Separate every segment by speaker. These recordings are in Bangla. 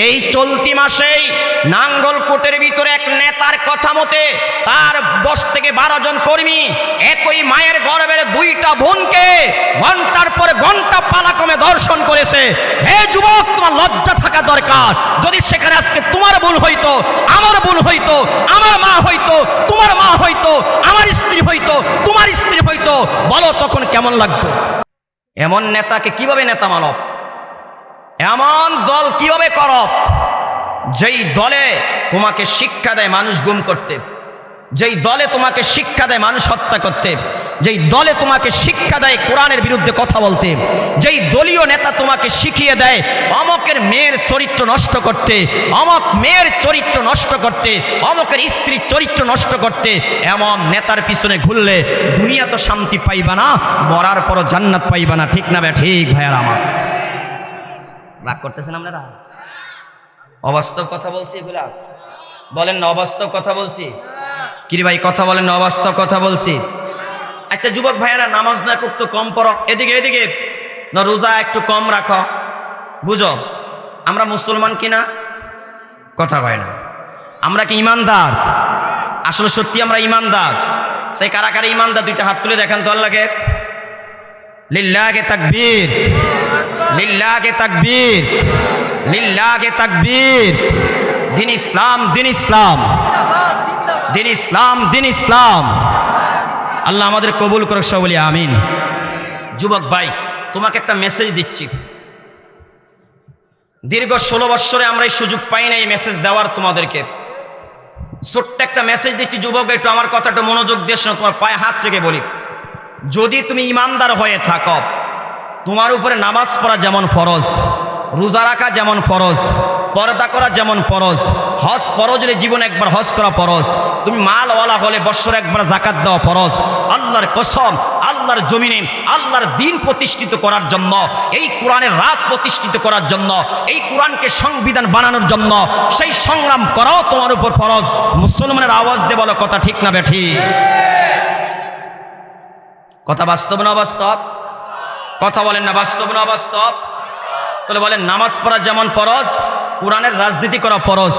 Speaker 1: এই চলতি মাসেই নাঙ্গলকোটের ভিতরে এক নেতার কথা মতে তার দশ থেকে বারো জন কর্মী একই মায়ের গর্ভের দুইটা বোনকে ঘণ্টার পর ঘণ্টা পালাক্রমে দর্শন করেছে। হে যুবক, তোমার লজ্জা থাকা দরকার। যদি সেখানে আজকে তোমার বোন হইতো, আমার বোন হইতো, আমার মা হইতো, তোমার মা হইতো, আমার স্ত্রী হইতো, তোমার স্ত্রী হইতো, বলো তখন কেমন লাগতো? এমন নেতাকে কীভাবে নেতা মানব? এমন দল কীভাবে করব? যেই দলে তোমাকে শিক্ষা দেয় মানুষ গুম করতে, যেই দলে তোমাকে শিক্ষা দেয় মানুষ হত্যা করতে, যেই দলে তোমাকে শিক্ষা দেয় কোরআনের বিরুদ্ধে কথা বলতে, যেই দলীয় নেতা তোমাকে শিখিয়ে দেয় অমকের মেয়ের চরিত্র নষ্ট করতে, অমক মেয়ের চরিত্র নষ্ট করতে, অমকের স্ত্রীর চরিত্র নষ্ট করতে, এমন নেতার পিছনে ঘুরলে দুনিয়া তো শান্তি পাইবা না, মরার পরও জান্নাত পাইবা না। ঠিক না বে? ঠিক ভাইয়ার আমার। রাগ করতেছেন আপনারা? অবাস্তব কথা বলছি এগুলা। বলেন না, অবাস্তব কথা বলছি। কিরে ভাই, কথা বলেন না, অবাস্তব কথা বলছি। আচ্ছা যুবক ভাইয়েরা, নামাজ না একটু কম পড়ো। এদিকে এদিকে। না, রোজা একটু কম রাখো। বুঝো? আমরা মুসলমান কিনা? কথা কয় না। আমরা কি ইমানদার? আসলে সত্যি আমরা ইমানদার। সেই কারা কারা ইমানদার, দুইটা হাত তুলে দেখান তো আল্লাহকে। লিল্লাহকে তাকবীর। লিল্লাহকে তাকবীর লিল্লাহকে তাকবীর। দিন ইসলাম দিন ইসলাম। দিন ইসলাম দিন ইসলাম। আল্লাহ আমাদের কবুল করুক সব বলি, আমিন। যুবক ভাই, তোমাকে একটা মেসেজ দিচ্ছি। দীর্ঘ ষোলো বৎসরে আমরা এই সুযোগ পাই না এই মেসেজ দেওয়ার তোমাদেরকে। ছোট্ট একটা মেসেজ দিচ্ছি যুবক, একটু আমার কথাটা মনোযোগ দিয়ে তোমার পায়ে হাত রেখে বলি। যদি তুমি ইমানদার হয়ে থাকো তোমার উপরে নামাজ পড়া যেমন ফরজ, রোজা রাখা যেমন ফরজ, পর্দা করা যেমন ফরজ, হজ ফরজ হলে জীবনে একবার হজ করা ফরজ, তুমি মালওয়ালা হলে বৎসর একবার জাকাত দেওয়া ফরজ, আল্লাহর কসম, আল্লাহর জমিনে, আল্লাহর দিন প্রতিষ্ঠিত করার জন্য, এই কোরআনের রাজ প্রতিষ্ঠিত করার জন্য, এই কোরআনকে সংবিধান বানানোর জন্য, সেই সংগ্রাম করাও তোমার উপর ফরজ। মুসলমানের আওয়াজ দে বলো, কথা ঠিক না বেঠি কথা বাস্তব না বাস্তব? কথা বলেন না, বাস্তব না বাস্তব তাহলে বলেন, নামাজ পড়া যেমন পরশ কোরআনের রাজনীতি করা পরশ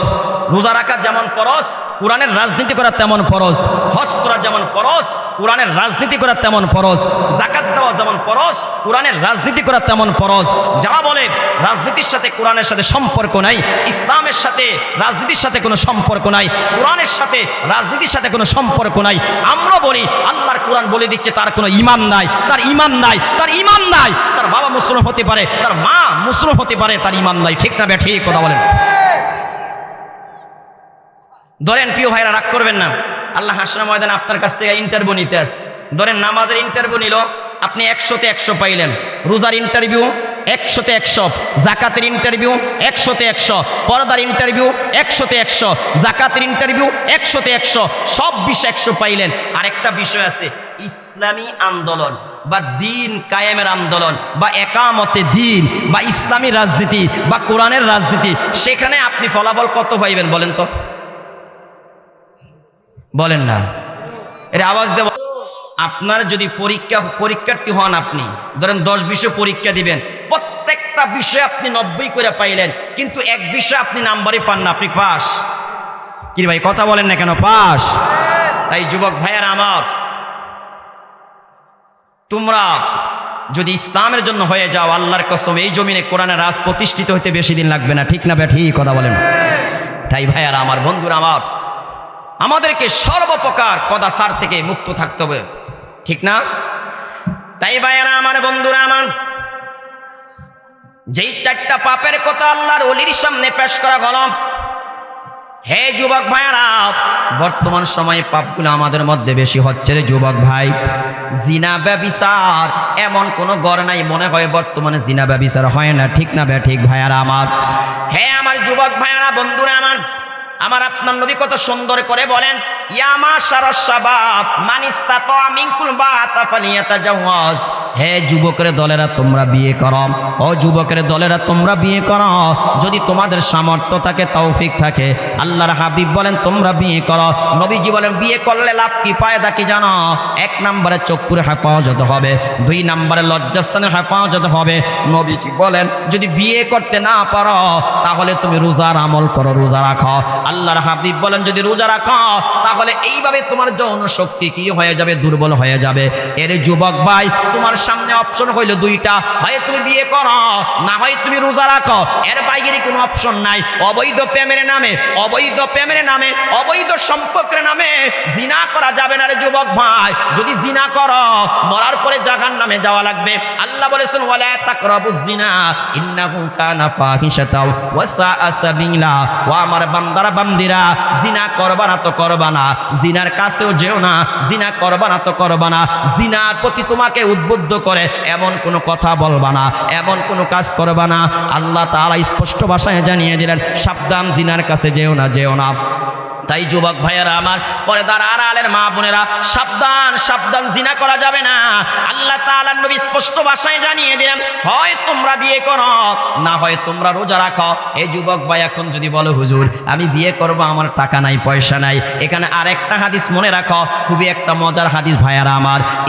Speaker 1: রোজা রাখা যেমন পরশ কোরআনের রাজনীতি করা তেমন পরশ হজ করা যেমন পরশ কোরআনের রাজনীতি করা তেমন পরশ জাকাত দেওয়া যেমন পরশ কোরআনের রাজনীতি করা তেমন পরশ যারা বলে রাজনীতির সাথে কোরআনের সাথে সম্পর্ক নাই, ইসলামের সাথে রাজনীতির সাথে কোনো সম্পর্ক নাই, কোরআনের সাথে রাজনীতির সাথে কোনো সম্পর্ক নাই, আমরা বলি আল্লাহর কোরআন বলে দিচ্ছে তার কোনো ইমান নাই, তার ইমান নাই, তার ইমান নাই। তার বাবা মুসলিম হতে পারে, তার মা মুসলিম হতে পারে, তার ইমান নাই। ঠিক না বে, ঠিক কথা বলেন। ধরেন, প্রিয় ভাইরা, রাগ করবেন না। আল্লাহ হাসনা ময়দান আপনার কাছ থেকে ইন্টারভিউ নিতে আস ধরেন, নামাজের ইন্টারভিউ নিল, আপনি একশোতে একশো পাইলেন। রোজার ইন্টারভিউ একশোতে একশো, জাকাতের ইন্টারভিউ একশোতে একশো, পর্দার ইন্টারভিউ একশোতে একশো, জাকাতের ইন্টারভিউ একশোতে একশো, সব বিষয় একশো পাইলেন। আরেকটা বিষয় আছে, ইসলামী আন্দোলন বা দিন কায়েমের আন্দোলন বা একামতে দিন বা ইসলামী রাজনীতি বা কোরআনের রাজনীতি, সেখানে আপনি ফলাফল কত পাইবেন বলেন তো? বলেন না। এটা আওয়াজ দেব। আপনার যদি পরীক্ষা, পরীক্ষার্থী হন আপনি, ধরেন দশ বিষয় পরীক্ষা দিবেন, প্রত্যেকটা বিষয়ে আপনি নব্বই করে পাইলেন, কিন্তু এক বিষয়ে আপনি নাম্বারই পান না, আপনি পাস। কি ভাই, কথা বলেন না কেন, পাস। তাই যুবক ভাইয়ার আমার, তোমরা যদি ইসলামের জন্য হয়ে যাও, আল্লাহর কসম, এই জমিনে কোরআনের রাজ প্রতিষ্ঠিত হতে বেশি দিন লাগবে না, ঠিক না বে ঠিক কথা বলেন। তাই ভাইয়ার আমার, বন্ধুরা আমার আমাদেরকে সর্বপ্রকার কদাসার থেকে মুক্ত থাকতে হবে। ঠিক না? তাই ভাইয়ারা, আমার বন্ধুরা, আমার যেই চারটা পাপের কথা আল্লাহর অলির সামনে পেশ করা হল হে যুবক ভাইয়ারা, বর্তমান সময়ে পাপগুলো আমাদের মধ্যে বেশি হচ্ছে রে যুবক ভাই। জিনা, ব্যবিচার এমন কোনো গড় নাই মনে হয় বর্তমানে জিনা, ব্যবিচার হয় না। ঠিক না বে, ঠিক ভাইয়ারা আমার? হে আমার যুবক ভাইয়ারা, বন্ধুরা আমার আমার আপনার নবী কত সুন্দর করে বলেন ইয়ামা সারাসাবাব মানিস্তা তো আমিঙ্কুল বা তাফালিয়াতা জাওয়াজ হে যুবকের দলেরা, তোমরা বিয়ে করো। ও যুবকের দলেরা, তোমরা বিয়ে করো। যদি তোমাদের সামর্থ্য থাকে, তৌফিক থাকে, আল্লাহর হাবিব বলেন, তোমরা বিয়ে করো। নবীজি বলেন, বিয়ে করলে লাভ কি পায়দা কি জানো? এক নম্বরে চক্ষুর হেফাজত হবে, দুই নম্বরে লজ্জাস্থানের হেফাজত হবে। নবীজি বলেন, যদি বিয়ে করতে না পারো, তাহলে তুমি রোজার আমল করো, রোজা রাখো। আল্লাহর হাবিব বলেন, যদি রোজা রাখো, তাহলে এইভাবে তোমার যৌন শক্তি কি হয়ে যাবে? দুর্বল হয়ে যাবে। এর যুবক ভাই, তোমার সামনে অপশন হইল দুইটা। হয় তুমি বিয়ে করো, না হয় তুমি রোজা রাখো। এর বাইরে কোনো অপশন নাই। অবৈধ প্রেমের নামে, অবৈধ প্রেমের নামে, অবৈধ সম্পর্কের নামে জিনা করা যাবে না রে যুবক ভাই। যদি জিনা করো, মরার পরে জাহান নামে যাওয়া লাগবে। আল্লাহ বলেছেন, ওয়ালা তাকরাবুজ জিনা ইন্নাহু কানা ফাহিশাতাও ওয়া সাআ সাবিলা। ও আমার বান্দারা, বান্দিরা, জিনা করবা না তো করবা না। জিনার কাছেও যেও না, জিনা করবা না তো করবা না। জিনার প্রতি তোমাকে উদ্বুদ্ধ করে, এমন কোনো কথা বলবা না, এমন কোনো কাজ করবা না। আল্লাহ তাআলা স্পষ্ট ভাষায় জানিয়ে দিলেন, সাবধান জিনার কাছে যেও না যেও না। তাই যুবক ভাইয়েরা আমার পরে দাঁড়া আড়ালের মা বোনেরা, সাবধান সাবধান জিনা করা যাবে না। আল্লাহ তাআলার নবী স্পষ্ট ভাষায় জানিয়ে দিলেন, হয় তোমরা বিয়ে করো, না হয় তোমরা রোজা রাখো। এই যুবক ভাই, এখন যদি বলো, হুজুর, আমি বিয়ে করব, আমার টাকা নাই, পয়সা নাই। এখানে আরেকটা হাদিস মনে রাখো, খুবই একটা মজার হাদিস ভাইয়ারা আমার।